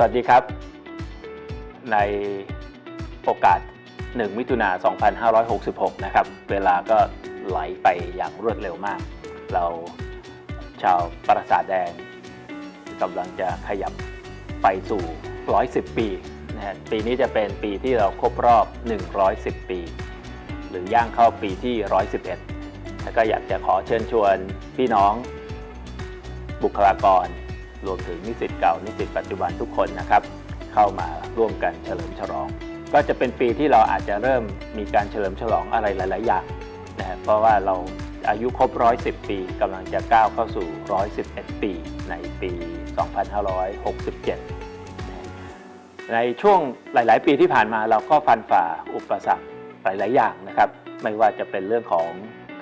สวัสดีครับ ในโอกาส 1 มิถุนา 2566 นะครับ เวลาก็ไหลไปอย่างรวดเร็วมาก เราชาวปราสาทแดงกำลังจะขยับไปสู่ 110 ปีนะฮะปีนี้จะเป็นปีที่เราครบรอบ 110 ปี หรือย่างเข้าปีที่ 111 แล้วก็อยากจะขอเชิญชวนพี่น้องบุคลากร รวมถึงนิสิตเก่านิสิตปัจจุบันทุกคนนะครับ เข้ามาร่วมกันเฉลิมฉลอง ก็จะเป็นปีที่เราอาจจะเริ่มมีการเฉลิมฉลองอะไรหลาย ๆ อย่างนะเพราะว่าเราอายุครบ 110 ปีกำลังจะก้าวเข้าสู่ 111 ปีในปี 2567นะฮะในช่วงหลาย ๆ ปีที่ผ่านมาเราก็ฟันฝ่าอุปสรรคหลาย ๆ อย่างนะครับ ไม่ว่าจะเป็นเรื่องของ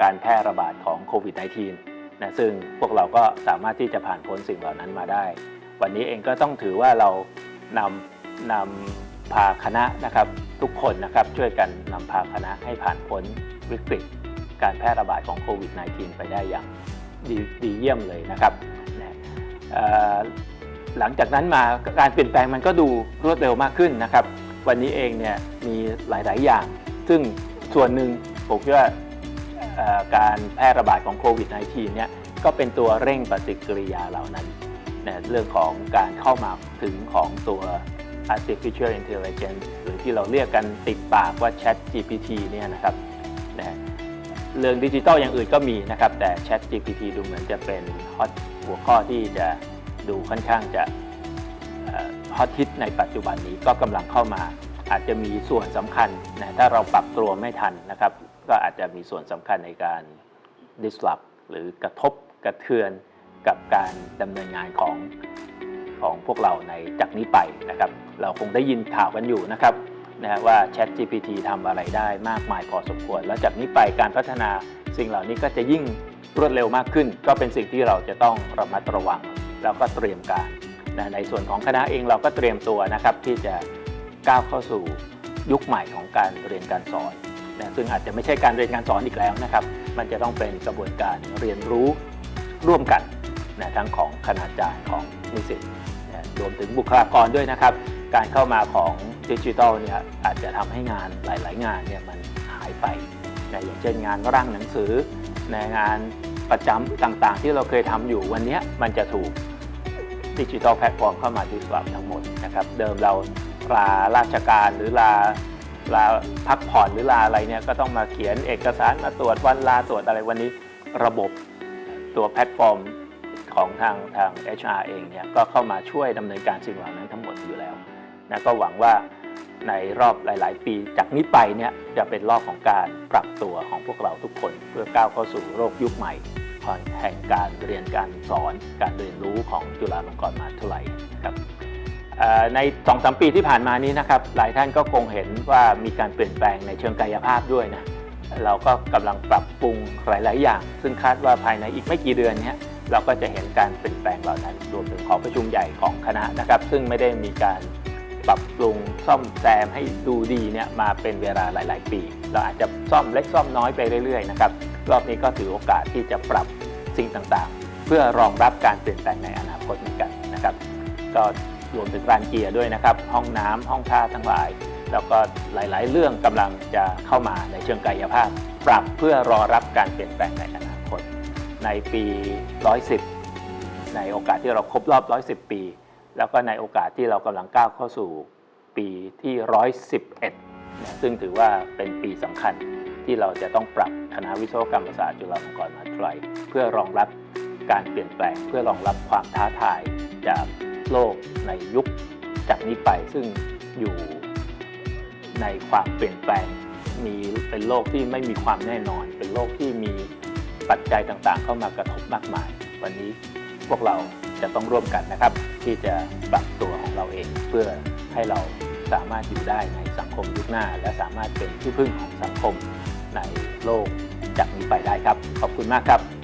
การแพร่ระบาดของโควิด -19 นะซึ่งพวกเราก็สามารถที่จะผ่านพ้นสิ่งเหล่านั้นมาได้ วันนี้เองก็ต้องถือว่าเรานำนำพาคณะนะครับทุกคนนะครับช่วยกันนำพาคณะให้ผ่านพ้นวิกฤต การแพร่ระบาดของโควิด -19 ไปได้อย่างดีดีเยี่ยมเลยนะครับนะหลังจากนั้นมาการเปลี่ยนแปลงมันก็ดูรวดเร็วมากขึ้นนะครับ วันนี้เองเนี่ยมีหลาย ๆ อย่าง ซึ่งส่วนหนึ่งผมคิดว่า การแพร่ระบาดของโควิด -19 เนี่ยก็เป็นตัวเร่งปฏิกิริยาเหล่านั้นนะเรื่องของการเข้ามาถึงของตัว artificial intelligence หรือที่เราเรียกกันติดปากว่า Chat GPT เนี่ยนะครับนะเรื่องดิจิทัลอย่างอื่นก็มีนะครับ แต่ Chat GPT ดูเหมือนจะเป็นฮอตหัวข้อที่จะดูค่อนข้างจะฮอตฮิตในปัจจุบันนี้ก็กำลังเข้ามาอาจจะมีส่วนสำคัญนะถ้าเราปรับตัวไม่ทันนะครับ ก็อาจจะมีส่วนสำคัญในการ disrupt หรือกระทบกระเทือนกับการดำเนินงานของของพวกเราในจากนี้ไปนะครับ เราคงได้ยินข่าวกันอยู่นะครับนะฮะว่า Chat GPT ทำอะไรได้มากมายพอสมควร แล้วจากนี้ไปการพัฒนาสิ่งเหล่านี้ก็จะยิ่งรวดเร็วมากขึ้น ก็เป็นสิ่งที่เราจะต้องระมัดระวัง แล้วก็เตรียมการนะในส่วนของคณะเองเราก็เตรียมตัวนะครับที่จะก้าวเข้าสู่ยุคใหม่ของการเรียนการสอน นะซึ่งอาจจะไม่ใช่การเรียนการสอนอีกแล้วนะครับ มันจะต้องเป็นกระบวนการเรียนรู้ร่วมกันนะทั้งของคณาจารย์ของนิสิตนะรวมถึงบุคลากรด้วยนะครับ การเข้ามาของดิจิทัลเนี่ยอาจจะทำให้งานหลาย ๆ งานเนี่ยมันหายไปนะอย่างเช่นงานร่างหนังสือในงานประจำต่างๆ ที่เราเคยทำอยู่วันนี้มันจะถูกดิจิทัลแพลตฟอร์มเข้ามาดิสลอฟทั้งหมดนะครับ เดิมเราลาราชการหรือลา ลาพักผ่อนหรือลาอะไรเนี่ยก็ต้องมาเขียนเอกสารมาตรวจวันลาตรวจอะไรวันนี้ระบบตัวแพลตฟอร์มของทางทาง HR เองเนี่ยก็เข้ามาช่วยดำเนินการสิ่งเหล่านั้นทั้งหมดอยู่แล้วนะก็หวังว่าในรอบหลาย ๆ ปีจากนี้ไปเนี่ยจะเป็นรอบของการปรับตัวของพวกเราทุกคน เพื่อก้าวเข้าสู่โลกยุคใหม่แห่งการเรียนการสอนการเรียนรู้ของจุฬาลงกรณ์มหาวิทยาลัยครับ ใน2อสปีที่ผ่านมานี้นะครับหลายท่านก็คงเห็นว่ามีการเปลี่ยนแปลงในเชิงกายภาพด้วยนะเราก็กำลังปรับปรุงหลาย ๆ อย่าง ซึ่งคาดว่าภายในอีกไม่กี่เดือนนี้เราก็จะเห็นการเปลี่ยนแปลงเหล่านั้นรวมถึงขอประชุมใหญ่ของคณะนะครับ ซึ่งไม่ได้มีการปรับปรุงซ่อมแซมให้ดูดีเนี่ยมาเป็นเวลาหลาย ๆ ปี เราอาจจะซ่อมเล็กซ่อมน้อยไปเรื่อย ๆ นะครับรอบนี้ก็ถือโอกาสที่จะปรับสิ่งต่าง ๆ เพื่อรองรับการเปลี่ยนแปลงในอนาคตเหมือนกันนะครับ ก็ รวมถึงรานเกียร์ด้วยนะครับ ห้องน้ำห้องท่าทั้งหลาย แล้วก็หลาย ๆ เรื่องกำลังจะเข้ามาในเชิงกายภาพ ปรับเพื่อรอรับการเปลี่ยนแปลงในอนาคต ในปี 110 ในโอกาสที่เราครบรอบ 110 ปี แล้วก็ในโอกาสที่เรากำลังก้าวเข้าสู่ปีที่ 111 ซึ่งถือว่าเป็นปีสำคัญที่เราจะต้องปรับคณะวิศวกรรมศาสตร์จุฬาลงกรณ์มหาวิทยาลัยเพื่อรองรับการเปลี่ยนแปลงเพื่อรองรับความท้าทายจาก โลกในยุคจากนี้ไปซึ่งอยู่ในความเปลี่ยนแปลง มีเป็นโลกที่ไม่มีความแน่นอน เป็นโลกที่มีปัจจัยต่างๆ เข้ามากระทบมากมาย วันนี้พวกเราจะต้องร่วมกันนะครับ ที่จะปรับตัวของเราเองเพื่อให้เราสามารถอยู่ได้ในสังคมยุคหน้า และสามารถเป็นที่พึ่งของสังคมในโลกจากนี้ไปได้ครับ ขอบคุณมากครับ